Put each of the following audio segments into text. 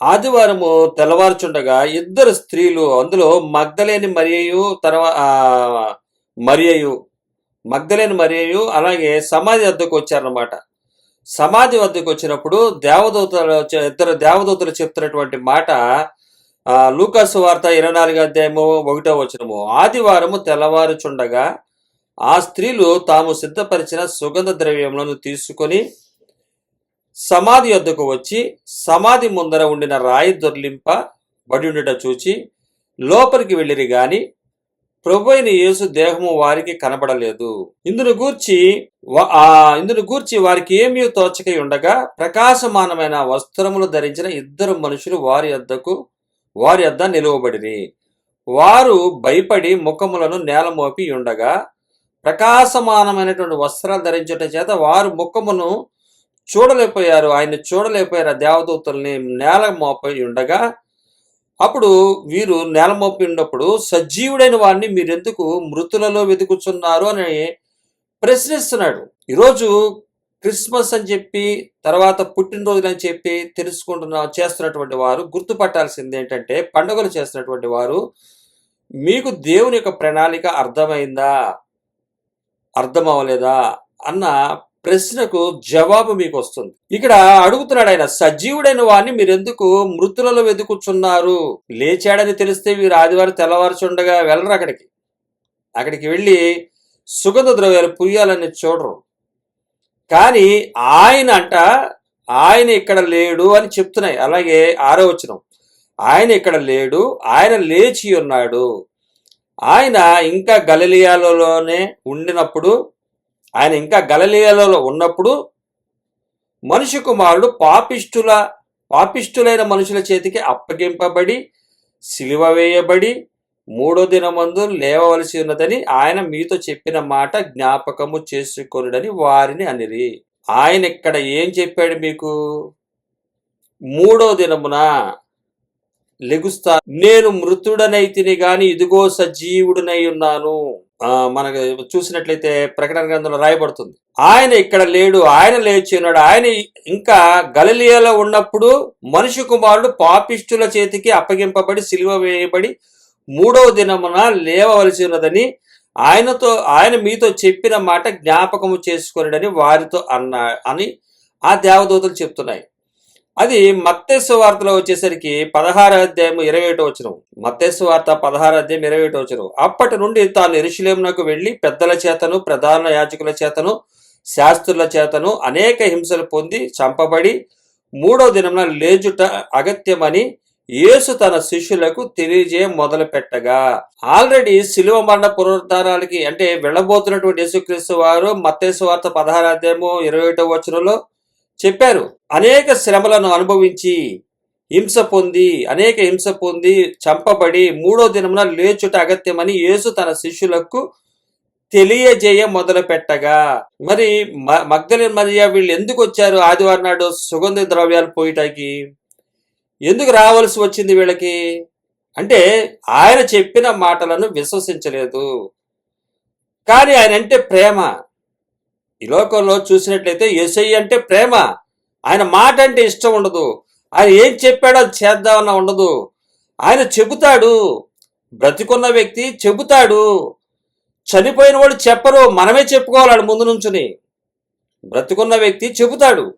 ఆదివారము తెల్లవారుచుండగా ఇద్దరు స్త్రీలు అందులో మగ్ధలేని మరియు తర్వాత మరియు మగ్ధలేని మరియు అలాగే సమాధి వద్దకు వచ్చారన్నమాట. సమాధి వద్దకు వచ్చినప్పుడు దేవదూతలు ఇద్దరు దేవదూతలు చెప్తున్నటువంటి మాట లూకాసు వార్త ఇరవై నాలుగు అధ్యాయము ఒకటో వచనము. ఆదివారము తెల్లవారుచుండగా ఆ స్త్రీలు తాము సిద్ధపరిచిన సుగంధ ద్రవ్యములను తీసుకొని సమాధి వద్దకు వచ్చి సమాధి ముందర ఉండిన రాయి దొర్లింప బడి ఉండుట చూచి లోపలికి వెళ్ళిరి గాని ప్రభు అయిన యేసు దేహము వారికి కనబడలేదు. ఇందును గూర్చి ఇందును గూర్చి వారికి ఏమీ తోచకై ఉండగా ప్రకాశమానమైన వస్త్రములు ధరించిన ఇద్దరు మనుషులు వారి వద్దకు వారి వద్ద నిలువబడిరి. వారు భయపడి ముఖములను నేల మోపి ఉండగా ప్రకాశమానమైనటువంటి వస్త్రాలు ధరించటం చేత వారు ముఖమును చూడలేకపోయారు ఆయన చూడలేకపోయారు ఆ దేవదూతల్ని నేల మోపై ఉండగా అప్పుడు వీరు నేల మోపి ఉన్నప్పుడు సజీవుడైన వారిని మీరెందుకు మృతులలో వెతుకుతున్నారు అని ప్రశ్నిస్తున్నాడు. ఈరోజు క్రిస్మస్ అని చెప్పి తర్వాత పుట్టినరోజులు అని చెప్పి తెలుసుకుంటున్న చేస్తున్నటువంటి వారు గుర్తుపట్టాల్సింది ఏంటంటే పండుగలు చేస్తున్నటువంటి వారు మీకు దేవుని యొక్క ప్రణాళిక అర్థమైందా? అర్థం అవ్వలేదా అన్న ప్రశ్నకు జవాబు మీకు వస్తుంది ఇక్కడ అడుగుతున్నాడు ఆయన సజీవుడైన వాడిని మీరెందుకు మృతులలో వెతుకుచున్నారు లేచాడని తెలిస్తే వీరు ఆదివారం తెల్లవారుచుండగా వెళ్ళరు అక్కడికి. అక్కడికి వెళ్ళి సుగంధ ద్రవ్యాలు పుయ్యాలని చూడరు. కానీ ఆయన అంట ఆయన ఇక్కడ లేడు అని చెప్తున్నాయి. అలాగే ఆరో వచనం ఆయన ఇక్కడ లేడు ఆయన లేచి ఉన్నాడు. ఆయన ఇంకా గలలియాలోనే ఉండినప్పుడు ఆయన ఇంకా గలలీలలో ఉన్నప్పుడు మనిషి కుమారుడు పాపిష్టుల పాపిష్టులైన మనుషుల చేతికి అప్పగింపబడి సిలువ వేయబడి మూడో దినమందు లేవవలసి ఉన్నదని ఆయన మీతో చెప్పిన మాట జ్ఞాపకము చేసుకొనుడని వారిని అనిరి. ఆయన ఇక్కడ ఏం చెప్పాడు మీకు? మూడో దినమున లెగుస్తా నేను మృతుడనైతిని గాని ఇదిగో సజీవుడనై ఉన్నాను. ఆ, మనకు చూసినట్లయితే ప్రకటన గ్రంథంలో రాయబడుతుంది. ఆయన ఇక్కడ లేడు ఆయన లేచి ఉన్నాడు. ఆయన ఇంకా గలిలియాలో ఉన్నప్పుడు మనిషి కుమారుడు పాపిష్టుల చేతికి అప్పగింపబడి సిలువ వేయబడి మూడవ దినమున లేవవలసి ఉన్నదని ఆయనతో ఆయన మీతో చెప్పిన మాట జ్ఞాపకము చేసుకొనిడని వారితో అన్నా అని ఆ దేవదూతలు చెప్తున్నాయి. అది మత్తేసు వార్తలో వచ్చేసరికి పదహారు అధ్యాయం ఇరవై ఒకటో వచ్చిన మత్తేసు వార్త పదహారు అధ్యాయం ఇరవై ఒకటో వచ్చిన అప్పటి నుండి తాను ఎరుషులేమునకు వెళ్ళి పెద్దల చేతను ప్రధాన యాజకుల చేతను శాస్త్రుల చేతను అనేక హింసలు పొంది చంపబడి మూడో దినమున లేజుట అగత్యమని యేసు తన శిష్యులకు తెలియజేయ మొదలు పెట్టగా ఆల్రెడీ శిలువ మరణ పునరుద్ధారాలకి అంటే వెళ్ళబోతున్నటువంటి యేసుక్రీస్తు వారు మత్తేసు వార్త పదహారు అధ్యాయము ఇరవై ఒకటో వచనంలో చెప్పారు. అనేక శ్రమలను అనుభవించి హింస పొంది అనేక హింస పొంది చంపబడి మూడో దినమున లేచుట అగత్యమని యేసు తన శిష్యులకు తెలియజేయ మొదలు పెట్టగా మరి మ- మరియా వీళ్ళు ఎందుకు వచ్చారు? ఆదివారం నాడు సుగంధ ద్రవ్యాలు పోయిటాకి ఎందుకు రావాల్సి వచ్చింది వీళ్ళకి? అంటే ఆయన చెప్పిన మాటలను విశ్వసించలేదు. కానీ ఆయన అంటే ప్రేమ. ఈ లోకంలో చూసినట్లయితే ఎస్ఐ అంటే ప్రేమ. ఆయన మాట అంటే ఇష్టం ఉండదు. ఆయన ఏం చెప్పాడో అది చేద్దామన్న ఉండదు. ఆయన చెబుతాడు. బ్రతికున్న వ్యక్తి చెబుతాడు. చనిపోయిన వాడు చెప్పరు. మనమే చెప్పుకోవాలి ముందు నుంచుని. బ్రతికున్న వ్యక్తి చెబుతాడు.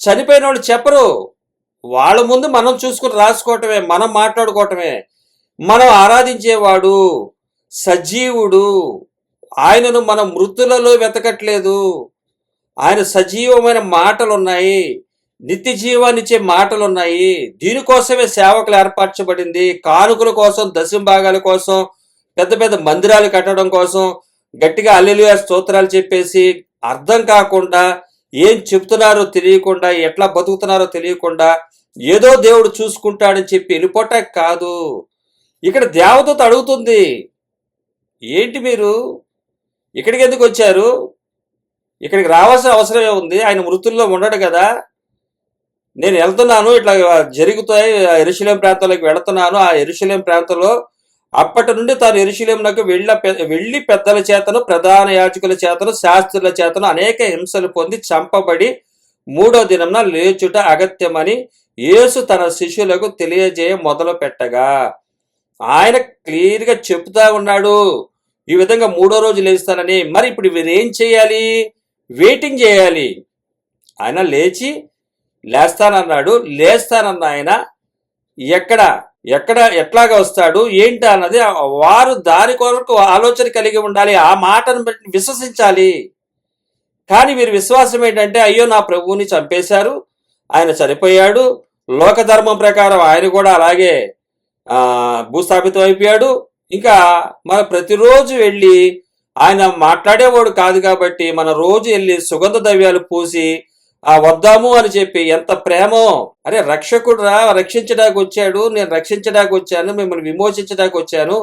చనిపోయిన వాడు చెప్పరు. వాళ్ళ ముందు మనం చూసుకుని రాసుకోవటమే మనం మాట్లాడుకోవటమే. మనం ఆరాధించేవాడు సజీవుడు. ఆయనను మన మృతులలో వెతకట్లేదు. ఆయన సజీవమైన మాటలు ఉన్నాయి నిత్య జీవాన్నిచ్చే మాటలు ఉన్నాయి దీనికోసమే సేవకులు ఏర్పరచబడింది. కానుకల కోసం దశంభాగాల కోసం పెద్ద పెద్ద మందిరాలు కట్టడం కోసం గట్టిగా అల్లెలుయా స్తోత్రాలు చెప్పేసి అర్థం కాకుండా ఏం చెప్తున్నారో తెలియకుండా ఎట్లా బతుకుతున్నారో తెలియకుండా ఏదో దేవుడు చూసుకుంటాడని చెప్పి వెళ్ళిపోట కాదు. ఇక్కడ దేవత అడుగుతుంది. ఏంటి మీరు? ఇక్కడికి ఎందుకు వచ్చారు? ఇక్కడికి రావాల్సిన అవసరమే ఉంది ఆయన మృతుల్లో ఉండడు కదా. నేను వెళ్తున్నాను ఇట్లా జరుగుతాయి ఎరుశలేం ప్రాంతంలోకి వెళుతున్నాను. ఆ ఎరుశలేం ప్రాంతంలో అప్పటి నుండి తాను ఎరుశలేంలకు వెళ్ళ వెళ్ళి పెద్దల చేతను ప్రధాన యాచకుల చేతను శాస్త్రుల చేతను అనేక హింసలు పొంది చంపబడి మూడో దినంన లేచుట అగత్యమని యేసు తన శిష్యులకు తెలియజేయ మొదలు పెట్టగా ఆయన క్లియర్గా చెప్తా ఉన్నాడు. ఈ విధంగా మూడో రోజు లేస్తానని. మరి ఇప్పుడు వీరేం ఏం చేయాలి? వెయిటింగ్ చేయాలి. ఆయన లేచి లేస్తానన్నాడు. లేస్తానన్న ఆయన ఎక్కడ? ఎక్కడ? ఎట్లాగా వస్తాడు? ఏంటి అన్నది వారు దాని కొరకు ఆలోచన కలిగి ఉండాలి. ఆ మాటను విశ్వసించాలి. కానీ వీరి విశ్వాసం ఏంటంటే అయ్యో నా ప్రభువుని చంపేశారు. ఆయన చనిపోయాడు. లోకధర్మం ప్రకారం ఆయన కూడా అలాగే భూస్థాపితం అయిపోయాడు. ఇంకా మన ప్రతిరోజు వెళ్ళి ఆయన మాట్లాడేవాడు కాదు కాబట్టి మన రోజు వెళ్ళి సుగంధ ద్రవ్యాలు పూసి ఆ వద్దాము అని చెప్పి ఎంత ప్రేమో! అరే రక్షకుడు రా రక్షించడానికి వచ్చాడు నేను రక్షించడానికి వచ్చాను మిమ్మల్ని విమోచించడానికి వచ్చాను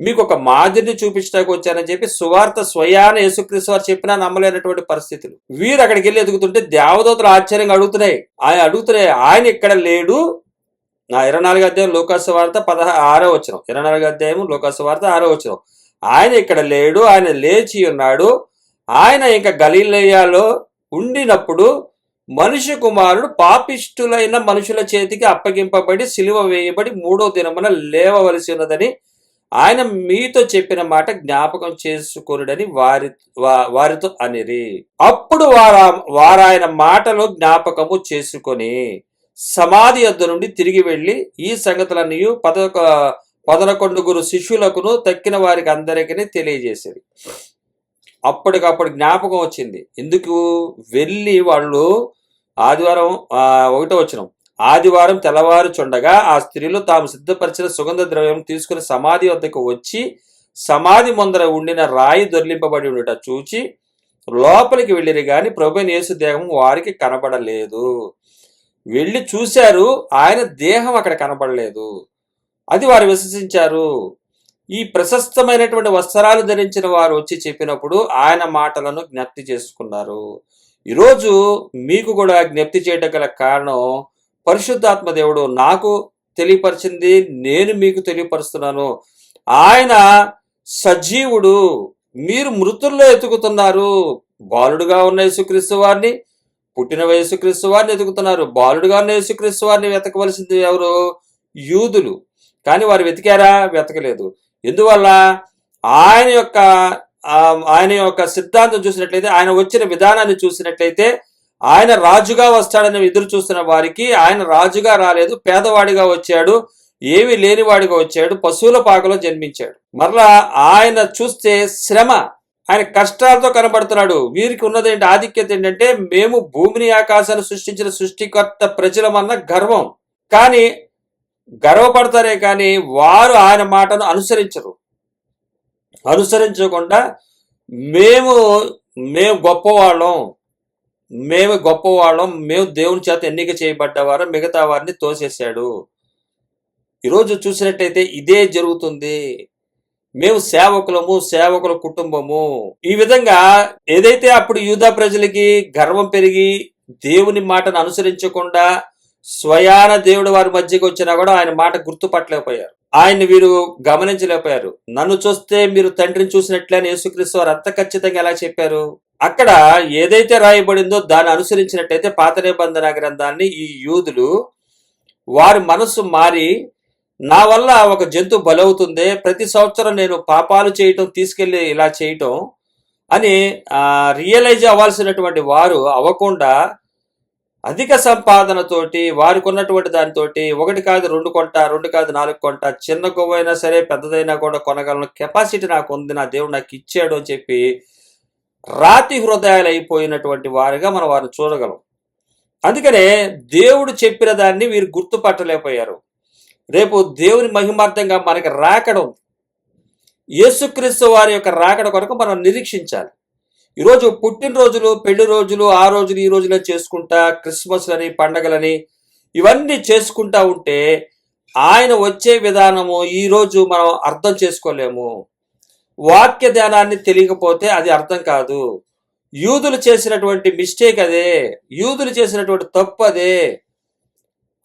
మీకు ఒక మాదిరిని చూపించడానికి వచ్చానని చెప్పి సువార్త స్వయాన యేసుక్రీస్తు వారు చెప్పినా నమ్మలేనటువంటి పరిస్థితులు. వీరు అక్కడికి వెళ్ళి ఎదుగుతుంటే దేవదూతలు ఆశ్చర్యంగా అడుగుతున్నాయి. ఆయన అడుగుతున్నాయి ఆయన ఇక్కడ లేడు నా ఇరవై నాలుగు అధ్యాయం లోకాసు వార్త పదహా ఆరో వచ్చిన ఇరవై నాలుగు అధ్యాయం లోకాసు వార్త ఆరో వచ్చిన ఆయన ఇక్కడ లేడు ఆయన లేచి ఉన్నాడు. ఆయన ఇంకా గలీలయ్యాలో ఉండినప్పుడు మనుష్య కుమారుడు పాపిష్టులైన మనుషుల చేతికి అప్పగింపబడి సిలువ వేయబడి మూడో దినమున లేవవలసి ఉన్నదని ఆయన మీతో చెప్పిన మాట జ్ఞాపకం చేసుకునుడని వారి వారితో అనిరి. అప్పుడు వారా వారాయన మాటలు జ్ఞాపకము చేసుకొని సమాధి యొద్ద నుండి తిరిగి వెళ్ళి ఈ సంగతులన్నీ పదొక పదనకొండుగురు శిష్యులకును తక్కిన వారికి అందరికీ తెలియజేసేది. అప్పటికప్పుడు జ్ఞాపకం వచ్చింది. ఎందుకు? వెళ్ళి వాళ్ళు ఆదివారం ఒకటో వచ్చిన ఆదివారం తెల్లవారుచుండగా ఆ స్త్రీలు తాము సిద్ధపరిచిన సుగంధ ద్రవ్యం తీసుకుని సమాధి వద్దకు వచ్చి సమాధి ముందర ఉండిన రాయి దొర్లింపబడి ఉండట చూచి లోపలికి వెళ్ళిరి గాని ప్రభు యేసు దేహం వారికి కనబడలేదు. వెళ్ళి చూశారు ఆయన దేహం అక్కడ కనబడలేదు. అది వారు విశ్వసించారు. ఈ ప్రశస్తమైనటువంటి వస్త్రాలు ధరించిన వారు వచ్చి చెప్పినప్పుడు ఆయన మాటలను జ్ఞప్తి చేసుకున్నారు. ఈరోజు మీకు కూడా జ్ఞప్తి చేయటం గల కారణం పరిశుద్ధాత్మ దేవుడు నాకు తెలియపరిచింది నేను మీకు తెలియపరుస్తున్నాను. ఆయన సజీవుడు. మీరు మృతుల్లో ఎతుకుతున్నారు బాలుడుగా ఉన్న యేసుక్రీస్తు వారిని పుట్టిన యేసుక్రీస్తు వారిని వెతుకుతున్నారు. బాలుడుగా ఉన్న యేసుక్రీస్తు వారిని వెతకవలసింది ఎవరు? యూదులు. కానీ వారు వెతికారా? వెతకలేదు. ఎందువల్ల? ఆయన యొక్క ఆయన యొక్క సిద్ధాంతం చూసినట్లయితే ఆయన వచ్చిన విధానాన్ని చూసినట్లయితే ఆయన రాజుగా వస్తాడని ఎదురు చూస్తున్న వారికి ఆయన రాజుగా రాలేదు పేదవాడిగా వచ్చాడు ఏమీ లేనివాడిగా వచ్చాడు పశువుల పాకలో జన్మించాడు. మరలా ఆయన చూస్తే శ్రమ ఆయన కష్టాలతో కనబడుతున్నాడు. వీరికి ఉన్నదేంటి ఆధిక్యత ఏంటంటే మేము భూమిని ఆకాశాన్ని సృష్టించిన సృష్టికర్త ప్రజలమన్న గర్వం. కానీ గర్వపడతారే కానీ వారు ఆయన మాటను అనుసరించరు. అనుసరించకుండా మేము మేము గొప్పవాళ్ళం. మేము గొప్పవాళ్ళం. మేము దేవుని చేత ఎన్నిక చేయబడ్డవారు. మిగతా వారిని తోసేశాడు. ఈరోజు చూసినట్టయితే ఇదే జరుగుతుంది. మేము సేవకులము సేవకుల కుటుంబము. ఈ విధంగా ఏదైతే అప్పుడు యూదా ప్రజలకి గర్వం పెరిగి దేవుని మాటను అనుసరించకుండా స్వయాన దేవుడు వారి మధ్యకి వచ్చినా కూడా ఆయన మాట గుర్తుపట్టలేకపోయారు. ఆయన వీరు గమనించలేకపోయారు. నన్ను చూస్తే మీరు తండ్రిని చూసినట్లే అని యేసుక్రీస్తు వారు అంత ఖచ్చితంగా ఎలా చెప్పారు? అక్కడ ఏదైతే రాయబడిందో దాన్ని అనుసరించినట్టయితే పాత నిబంధన గ్రంథాన్ని ఈ యూదులు వారి మనస్సు మారి నా వల్ల ఒక జంతు బలవుతుంది ప్రతి సంవత్సరం నేను పాపాలు చేయటం తీసుకెళ్ళి ఇలా చేయటం అని రియలైజ్ అవ్వాల్సినటువంటి వారు అవ్వకుండా అధిక సంపాదనతోటి వారికి ఉన్నటువంటి దానితోటి ఒకటి కాదు రెండు కొంట రెండు కాదు నాలుగు కొంట చిన్న కొవ్వైనా సరే పెద్దదైనా కూడా కొనగలను. కెపాసిటీ నాకు ఉంది నా దేవుడు నాకు ఇచ్చాడు అని చెప్పి రాతి హృదయాలు అయిపోయినటువంటి వారిగా మనం వారిని చూడగలం. అందుకనే దేవుడు చెప్పిన దాన్ని వీరు గుర్తుపట్టలేకపోయారు. రేపు దేవుని మహిమార్థంగా మనకి రాకడం యేసుక్రీస్తు వారి యొక్క రాకడ కొరకు మనం నిరీక్షించాలి. ఈరోజు పుట్టినరోజులు పెళ్ళి రోజులు ఆ రోజులు ఈ రోజులే చేసుకుంటా క్రిస్మస్లని పండగలని ఇవన్నీ చేసుకుంటా ఉంటే ఆయన వచ్చే విధానము ఈరోజు మనం అర్థం చేసుకోలేము. వాక్య ధ్యానాన్ని తెలియకపోతే అది అర్థం కాదు. యూదులు చేసినటువంటి మిస్టేక్ అదే. యూదులు చేసినటువంటి తప్పు అదే.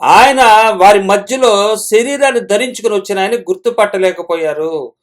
ఆయన వారి మధ్యలో శరీరాన్ని ధరించుకుని వచ్చిన ఆయన గుర్తుపట్టలేకపోయారు.